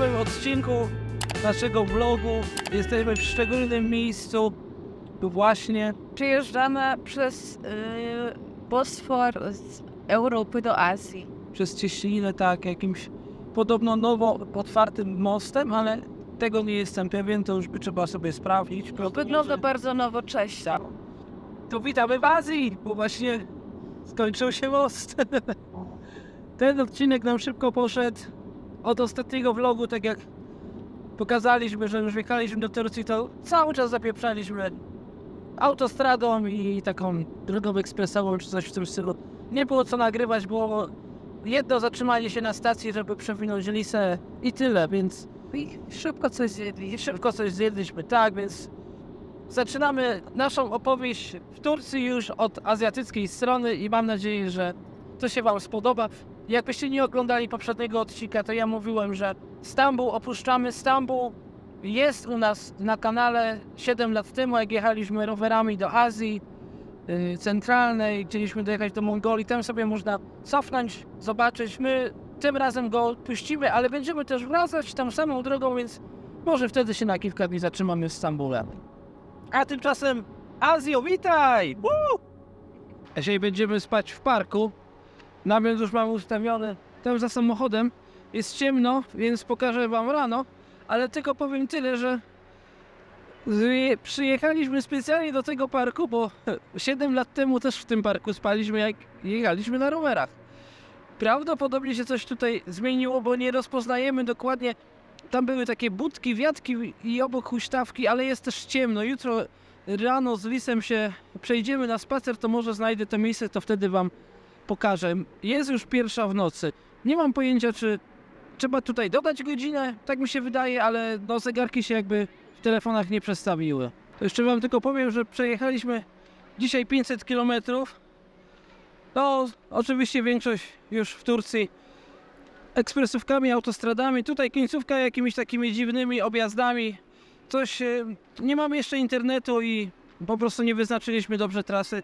nowym odcinku naszego vlogu. Jesteśmy w szczególnym miejscu. Tu właśnie. Przejeżdżamy przez y, Bosfor z Europy do Azji. przez Cieśninę, tak, jakimś podobno nowo otwartym mostem, ale tego nie jestem pewien, to już by trzeba sobie sprawdzić. Wygląda bardzo nowocześnie. Tak. To witamy w Azji, bo właśnie skończył się most. Ten odcinek nam szybko poszedł. Od ostatniego vlogu, tak jak pokazaliśmy, że już wjechaliśmy do Turcji, to cały czas zapieprzaliśmy autostradą i taką drogą ekspresową, czy coś w tym stylu. Nie było co nagrywać, było jedno zatrzymanie się na stacji, żeby przewinąć lisę i tyle, więc I szybko coś zjedli. i szybko coś zjedliśmy, tak, więc zaczynamy naszą opowieść w Turcji już od azjatyckiej strony i mam nadzieję, że to się Wam spodoba. Jakbyście nie oglądali poprzedniego odcinka, to ja mówiłem, że Stambuł opuszczamy. Stambuł jest u nas na kanale 7 lat temu, jak jechaliśmy rowerami do Azji yy, Centralnej, chcieliśmy dojechać do Mongolii, tam sobie można cofnąć, zobaczyć. My tym razem go odpuścimy, ale będziemy też wracać tą samą drogą, więc może wtedy się na kilka dni zatrzymamy w Stambule. A tymczasem Azjo, witaj! Woo! Dzisiaj będziemy spać w parku. Namiot już mam ustawiony tam za samochodem. Jest ciemno, więc pokażę wam rano, ale tylko powiem tyle, że przyjechaliśmy specjalnie do tego parku, bo 7 lat temu też w tym parku spaliśmy, jak jechaliśmy na rowerach. Prawdopodobnie się coś tutaj zmieniło, bo nie rozpoznajemy dokładnie. Tam były takie budki, wiatki i obok huśtawki, ale jest też ciemno. Jutro rano z lisem się przejdziemy na spacer, to może znajdę to miejsce, to wtedy wam pokażę. Jest już pierwsza w nocy. Nie mam pojęcia, czy trzeba tutaj dodać godzinę, tak mi się wydaje, ale no zegarki się jakby w telefonach nie przestawiły. To jeszcze wam tylko powiem, że przejechaliśmy dzisiaj 500 km. No, oczywiście większość już w Turcji ekspresówkami, autostradami. Tutaj końcówka jakimiś takimi dziwnymi objazdami. Coś, nie mamy jeszcze internetu i po prostu nie wyznaczyliśmy dobrze trasy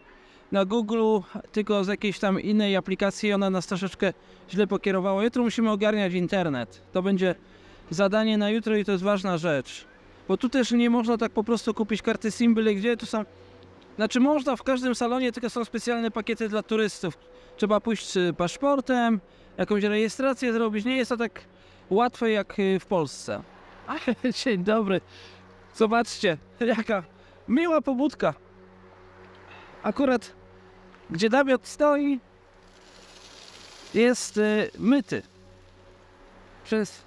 na Google, tylko z jakiejś tam innej aplikacji. Ona nas troszeczkę źle pokierowała. Jutro musimy ogarniać internet. To będzie zadanie na jutro i to jest ważna rzecz. Bo tu też nie można tak po prostu kupić karty SIM byle gdzie. Tu są znaczy można w każdym salonie, tylko są specjalne pakiety dla turystów. Trzeba pójść z paszportem, jakąś rejestrację zrobić. Nie jest to tak łatwe jak y, w Polsce. Dzień dobry. Zobaczcie, jaka miła pobudka. Akurat gdzie namiot stoi jest y, myty przez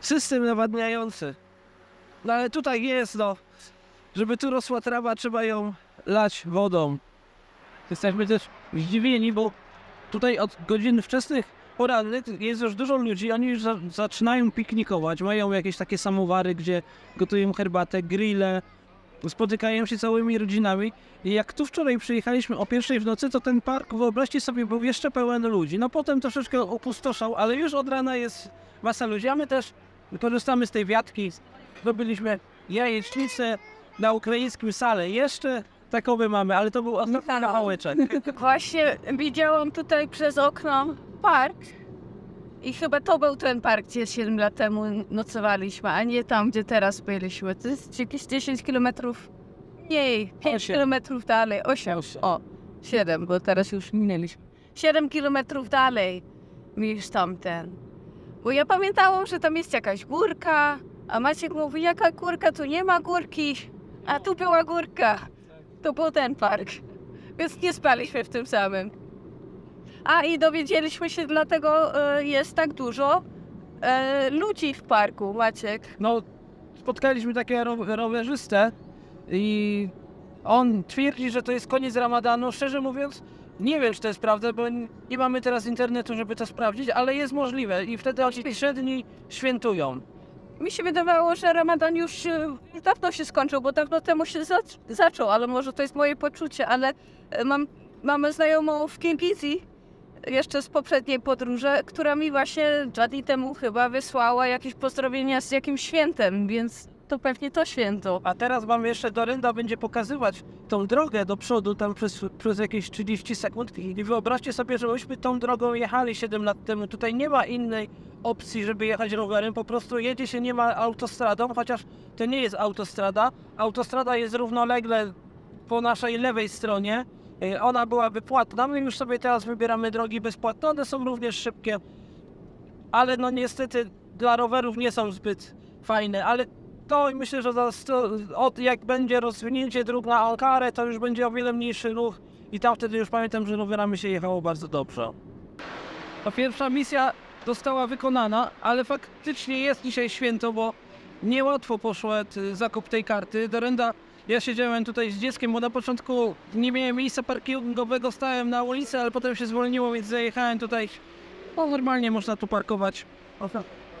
system nawadniający. No ale tutaj jest no, żeby tu rosła trawa, trzeba ją lać wodą. Jesteśmy też zdziwieni, bo tutaj od godzin wczesnych porannych jest już dużo ludzi, oni już za, zaczynają piknikować, mają jakieś takie samowary, gdzie gotują herbatę, grille, spotykają się całymi rodzinami. I jak tu wczoraj przyjechaliśmy o pierwszej w nocy, to ten park, wyobraźcie sobie, był jeszcze pełen ludzi. No potem troszeczkę opustoszał, ale już od rana jest masa ludzi, a my też korzystamy z tej wiatki. Zrobiliśmy jajecznicę na ukraińskim sale. Jeszcze takowy mamy, ale to był ostatni kawałeczek. Właśnie widziałam tutaj przez okno park. I chyba to był ten park, gdzie 7 lat temu nocowaliśmy, a nie tam, gdzie teraz byliśmy. To jest jakieś 10 kilometrów mniej, 5 Osiem. kilometrów dalej, 8. Osiem. O, 7, bo teraz już minęliśmy. 7 kilometrów dalej niż tamten. Bo ja pamiętałam, że tam jest jakaś górka, a Maciek mówi, jaka górka, tu nie ma górki, a tu była górka. To był ten park. Więc nie spaliśmy w tym samym. A i dowiedzieliśmy się, dlatego e, jest tak dużo e, ludzi w parku, Maciek. No, spotkaliśmy takiego ro- rowerzystę i on twierdzi, że to jest koniec ramadanu. Szczerze mówiąc, nie wiem, czy to jest prawda, bo n- nie mamy teraz internetu, żeby to sprawdzić, ale jest możliwe i wtedy oni trzy dni świętują. Mi się wydawało, że Ramadan już e, dawno się skończył, bo dawno temu się zac- zaczął, ale może to jest moje poczucie, ale e, mam, mamy znajomą w Kirgizji, jeszcze z poprzedniej podróży, która mi właśnie dwa dni temu chyba wysłała jakieś pozdrowienia z jakimś świętem, więc to pewnie to święto. A teraz wam jeszcze Dorenda będzie pokazywać tą drogę do przodu tam przez, przez jakieś 30 sekund i wyobraźcie sobie, że myśmy tą drogą jechali 7 lat temu. Tutaj nie ma innej opcji, żeby jechać rowerem, po prostu jedzie się nie ma autostradą, chociaż to nie jest autostrada. Autostrada jest równolegle po naszej lewej stronie. Y, Ona byłaby płatna, my już sobie teraz wybieramy drogi bezpłatne, one są również szybkie, ale no niestety dla rowerów nie są zbyt fajne, ale to myślę, że za od jak będzie rozwinięcie dróg na Ankarę, to już będzie o wiele mniejszy ruch i tam wtedy już pamiętam, że rowerami się jechało bardzo dobrze. Ta pierwsza misja została wykonana, ale faktycznie jest dzisiaj święto, bo niełatwo poszedł y, zakup tej karty. Dorenda, ja siedziałem tutaj z dzieckiem, bo na początku nie miałem miejsca parkingowego, stałem na ulicy, ale potem się zwolniło, więc zajechałem tutaj. No normalnie można tu parkować.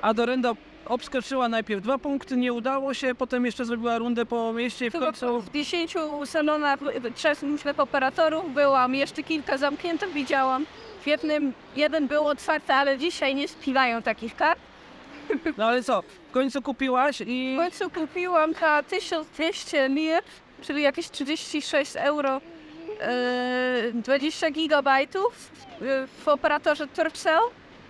A Dorenda obskoczyła najpierw dwa punkty, nie udało się, potem jeszcze zrobiła rundę po mieście i w końcu... w 10 salonach, trzech operatorów byłam, jeszcze kilka zamkniętych widziałam. W jednym, jeden był otwarty, ale dzisiaj nie spilają takich kart. No ale co, w końcu kupiłaś i... W końcu kupiłam za 1200 lir, czyli jakieś 36 euro, e, 20 gigabajtów e, w operatorze Turkcell.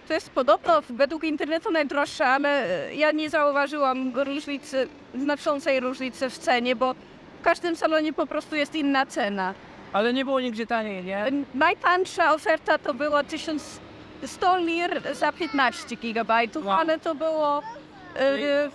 To jest podobno według internetu najdroższe, ale ja nie zauważyłam różnicy, znaczącej różnicy w cenie, bo w każdym salonie po prostu jest inna cena. Ale nie było nigdzie taniej, nie? Najtańsza oferta to było 1100 lir za 15 gigabajtów, ale to było e,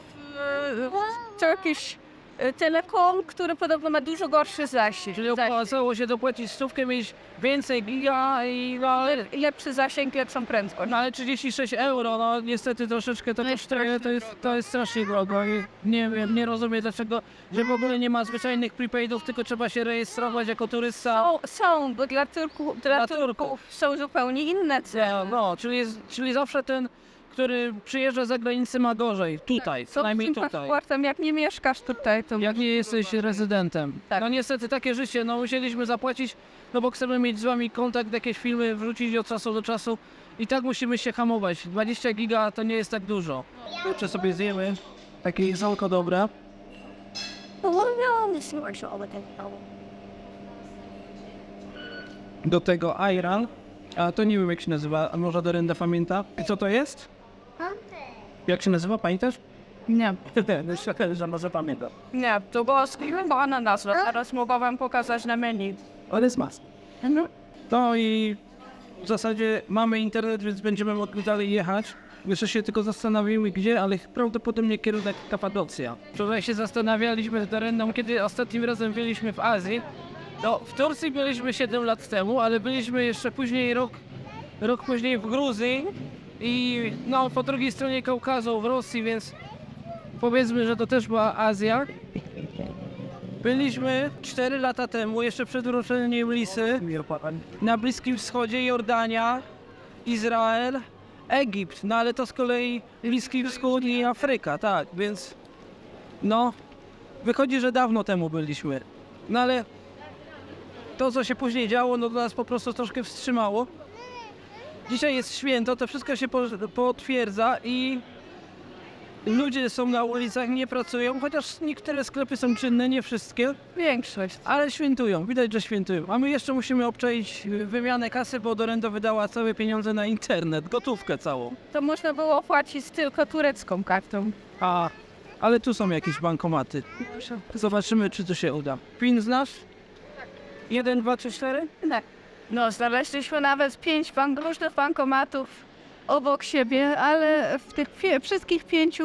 w Turkish e, Telecom, który podobno ma dużo gorszy zasięg. Czyli opłacało się dopłacić stówkę, mieć więcej giga i... No, Lepszy zasięg, lepszą prędkość. no ale 36 euro, no niestety troszeczkę to No jest kosztuje, to strasznie jest, to jest strasznie drogo i nie wiem, nie rozumiem dlaczego, że w ogóle nie ma zwyczajnych prepaidów, tylko trzeba się rejestrować jako turysta. Są, są, bo dla, Turku, dla, Dla Turków Turków. są zupełnie inne ceny. No, no czyli, jest, czyli zawsze ten, który przyjeżdża za granicę ma gorzej. Tutaj, co Co najmniej tutaj. paszportem, jak nie mieszkasz tutaj, to... Jak nie jesteś rezydentem. Tak. No niestety takie życie, no musieliśmy zapłacić, no bo chcemy mieć z wami kontakt, jakieś filmy wrzucić od czasu do czasu i tak musimy się hamować. 20 giga to nie jest tak dużo. Jeszcze sobie zjemy takie jedzonko dobre. Do tego ayran, a to nie wiem jak się nazywa, a może Dorenda pamięta. I co to jest? Jak się nazywa, pamiętasz? Nie, Nie, że może pamięta. nie, to była chyba nazwa. Teraz mogę wam pokazać na menu. Ale jest mas. No i w zasadzie mamy internet, więc będziemy mogli dalej jechać. Jeszcze się tylko zastanawimy gdzie, ale prawdopodobnie kierunek Kapadocja. Wczoraj się zastanawialiśmy z Dorendą, kiedy ostatnim razem byliśmy w Azji. No, w Turcji byliśmy 7 lat temu, ale byliśmy jeszcze później, rok, rok później w Gruzji i no, po drugiej stronie Kaukazu w Rosji, więc powiedzmy, że to też była Azja. Byliśmy 4 lata temu, jeszcze przed uroczeniem Lisy, na Bliskim Wschodzie, Jordania, Izrael, Egipt, no ale to z kolei Bliski Wschód i Afryka, tak, więc no, wychodzi, że dawno temu byliśmy. No ale to, co się później działo, no to nas po prostu troszkę wstrzymało. Dzisiaj jest święto, to wszystko się po, potwierdza i ludzie są na ulicach, nie pracują, chociaż niektóre sklepy są czynne, nie wszystkie. Większość. Ale świętują, widać, że świętują. A my jeszcze musimy obczaić wymianę kasy, bo Dorendo wydała całe pieniądze na internet, gotówkę całą. To można było płacić tylko turecką kartą. A, ale tu są jakieś bankomaty. Zobaczymy, czy to się uda. PIN znasz? 1, 2, 3, 4? Tak. No, znaleźliśmy nawet pięć bank, różnych bankomatów obok siebie, ale w tych pie- wszystkich pięciu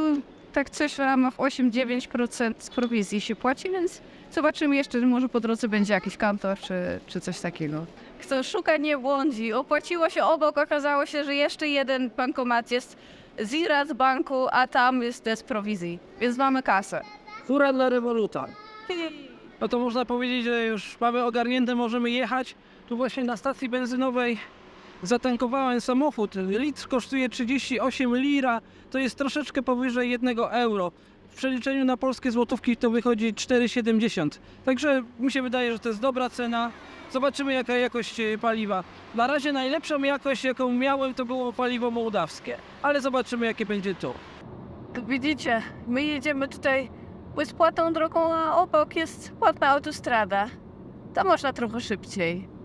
tak coś w ramach 8-9% z prowizji się płaci, więc zobaczymy jeszcze, może po drodze będzie jakiś kantor czy, czy coś takiego. Kto szuka, nie błądzi. Opłaciło się obok, okazało się, że jeszcze jeden bankomat jest z Irat banku, a tam jest bez prowizji, więc mamy kasę. Hura dla rewoluta. No to można powiedzieć, że już mamy ogarnięte, możemy jechać. Tu właśnie na stacji benzynowej zatankowałem samochód. Litr kosztuje 38 lira, to jest troszeczkę powyżej 1 euro. W przeliczeniu na polskie złotówki to wychodzi 4,70. Także mi się wydaje, że to jest dobra cena. Zobaczymy jaka jakość e, paliwa. Na razie najlepszą jakość jaką miałem to było paliwo mołdawskie. Ale zobaczymy jakie będzie tu. Widzicie, my jedziemy tutaj jest płatną drogą, a obok jest płatna autostrada. To można trochę szybciej.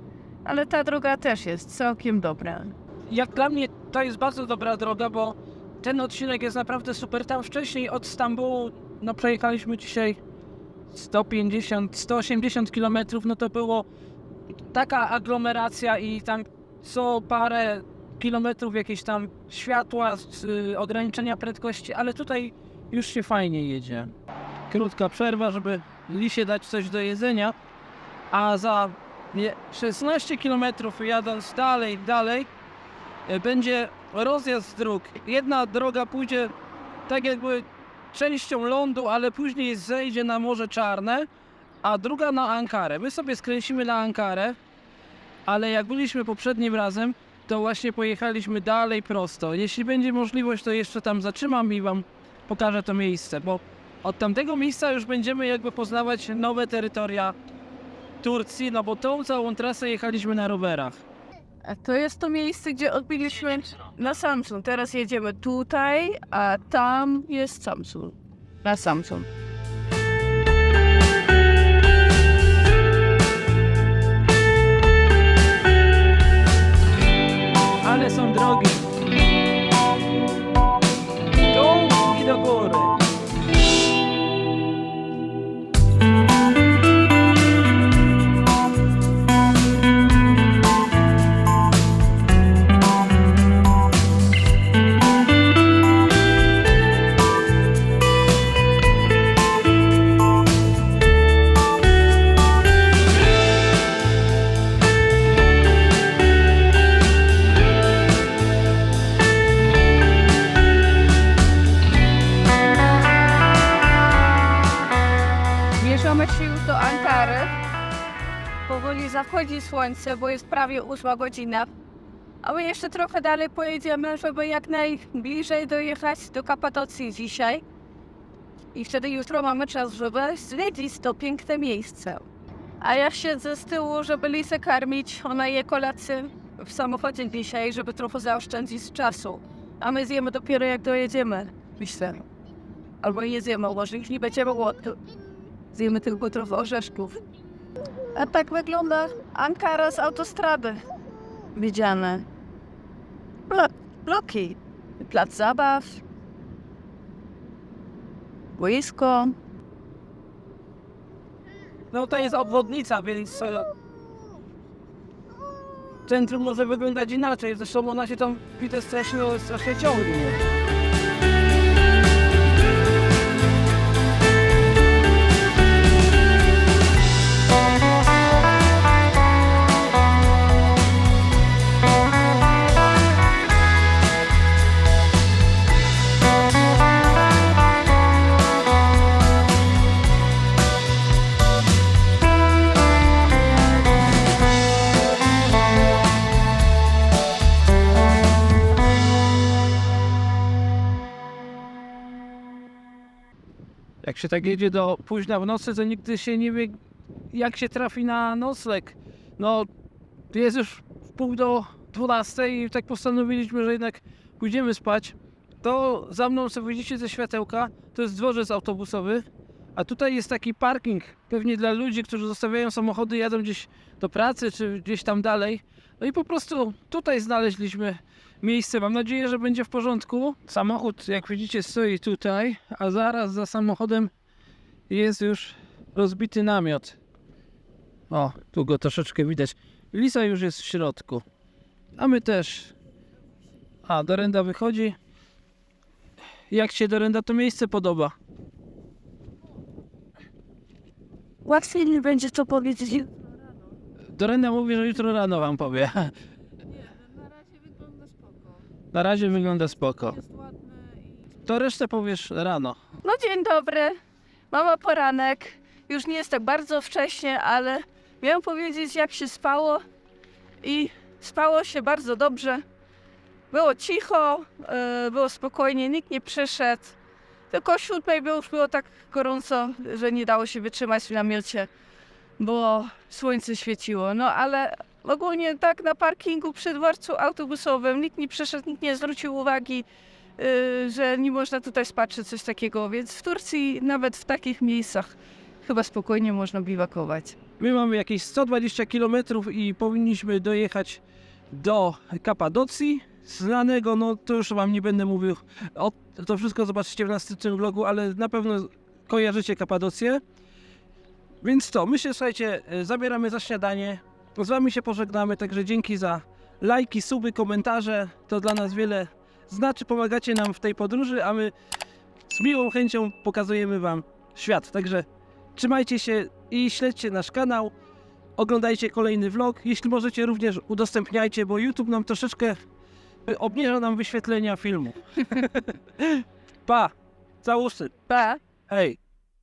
Ale ta droga też jest całkiem dobra. Jak dla mnie to jest bardzo dobra droga, bo ten odcinek jest naprawdę super. Tam wcześniej od Stambułu, no przejechaliśmy dzisiaj 150, 180 km, no to było taka aglomeracja i tam co parę kilometrów jakieś tam światła, y, ograniczenia prędkości, ale tutaj już się fajnie jedzie. Krótka przerwa, żeby Lisie dać coś do jedzenia, a za 16 km jadąc dalej, dalej, e, będzie rozjazd dróg. Jedna droga pójdzie tak jakby częścią lądu, ale później zejdzie na Morze Czarne, a druga na Ankarę. My sobie skręcimy na Ankarę, ale jak byliśmy poprzednim razem, to właśnie pojechaliśmy dalej prosto. Jeśli będzie możliwość, to jeszcze tam zatrzymam i wam pokażę to miejsce, bo od tamtego miejsca już będziemy jakby poznawać nowe terytoria Turcji, no bo tą całą trasę jechaliśmy na rowerach. A to jest to miejsce, gdzie odbiliśmy na Samsung. Teraz jedziemy tutaj, a tam jest Samsung. Na Samsung. Słońce, bo jest prawie 8 godzina. A my jeszcze trochę dalej pojedziemy, żeby jak najbliżej dojechać do Kapadocji dzisiaj. I wtedy jutro mamy czas, żeby zwiedzić to piękne miejsce. A ja siedzę z tyłu, żeby Lisę karmić. Ona je kolację w samochodzie dzisiaj, żeby trochę zaoszczędzić czasu. A my zjemy dopiero jak dojedziemy, myślę. Albo nie zjemy, może już nie będziemy głodni. Zjemy tylko trochę orzeszków. A tak wygląda Ankara z autostrady. Widziane. Blo bloki. Plac zabaw. Boisko. No to jest obwodnica, więc e, centrum może wyglądać inaczej. Zresztą ona się tam widzę strasznie, strasznie ciągnie. Jak się tak jedzie do późna w nocy, to nigdy się nie wie, jak się trafi na nocleg. No, jest już pół do 12 i tak postanowiliśmy, że jednak pójdziemy spać. To za mną, co widzicie ze światełka, to jest dworzec autobusowy. A tutaj jest taki parking, pewnie dla ludzi, którzy zostawiają samochody, jadą gdzieś do pracy, czy gdzieś tam dalej. No i po prostu tutaj znaleźliśmy miejsce. Mam nadzieję, że będzie w porządku. Samochód, jak widzicie, stoi tutaj, a zaraz za samochodem jest już rozbity namiot. O, tu go troszeczkę widać. Lisa już jest w środku. A my też. A, Dorenda wychodzi. Jak się Dorenda to miejsce podoba? Łatwiej nie będzie to powiedzieć. Dorenda mówi, że jutro rano wam powie. Na razie wygląda spoko. Na razie wygląda spoko. Jest ładne i... To resztę powiesz rano. No dzień dobry. Mama poranek. Już nie jest tak bardzo wcześnie, ale miałam powiedzieć jak się spało i spało się bardzo dobrze. Było cicho, e, było spokojnie, nikt nie przyszedł. Tylko o siódmej było, już było tak gorąco, że nie dało się wytrzymać w namiocie, bo słońce świeciło. No ale ogólnie tak na parkingu przy dworcu autobusowym nikt nie przyszedł, nikt nie zwrócił uwagi. y, że nie można tutaj spać czy coś takiego, więc w Turcji nawet w takich miejscach chyba spokojnie można biwakować. My mamy jakieś 120 km i powinniśmy dojechać do Kapadocji. Znanego, no to już wam nie będę mówił. O, to wszystko zobaczycie w następnym vlogu, ale na pewno kojarzycie Kapadocję. Więc to, my się słuchajcie, e, zabieramy za śniadanie. Z wami się pożegnamy, także dzięki za lajki, suby, komentarze. To dla nas wiele znaczy, pomagacie nam w tej podróży, a my z miłą chęcią pokazujemy wam świat. Także trzymajcie się i śledźcie nasz kanał. Oglądajcie kolejny vlog. Jeśli możecie, również udostępniajcie, bo YouTube nam troszeczkę obniża nam wyświetlenia filmu. pa! Całusy! Pa! Hej!